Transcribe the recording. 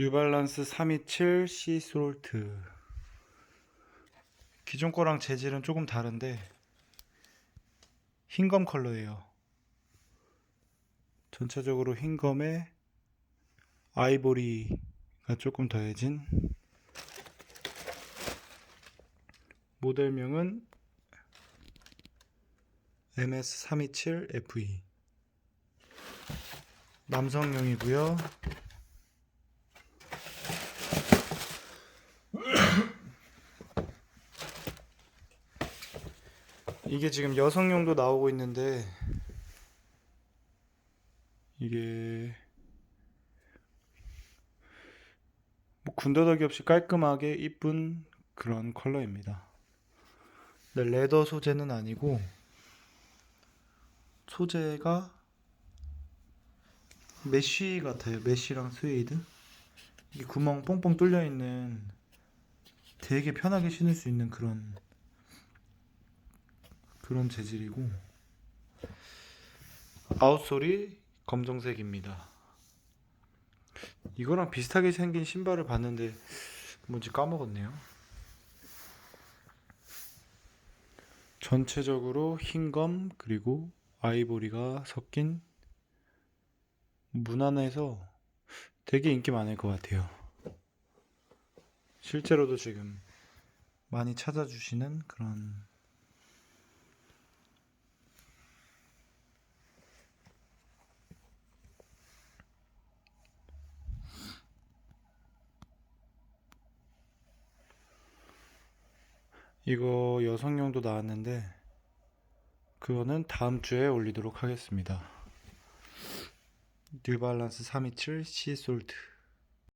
뉴발란스 327 시솔트. 기존 거랑 재질은 조금 다른데 흰검 컬러예요. 전체적으로 흰검에 아이보리가 조금 더해진 모델명은 MS327FE 남성용이고요 이게 지금 여성용도 나오고 있는데 이게 뭐 군더더기 없이 깔끔하게 이쁜 그런 컬러입니다. 레더 소재는 아니고 소재가 메쉬 같아요. 메쉬랑 스웨이드. 이 구멍 뽕뽕 뚫려 있는 되게 편하게 신을 수 있는 그런 그런 재질이고 아웃솔이 검정색입니다. 이거랑 비슷하게 생긴 신발을 봤는데 뭔지 까먹었네요. 전체적으로 흰검 그리고 아이보리가 섞인 무난해서 되게 인기 많을 것 같아요. 실제로도 지금 많이 찾아주시는 그런 이거 여성용도 나왔는데 그거는 다음 주에 올리도록 하겠습니다. 뉴발란스 327 시솔트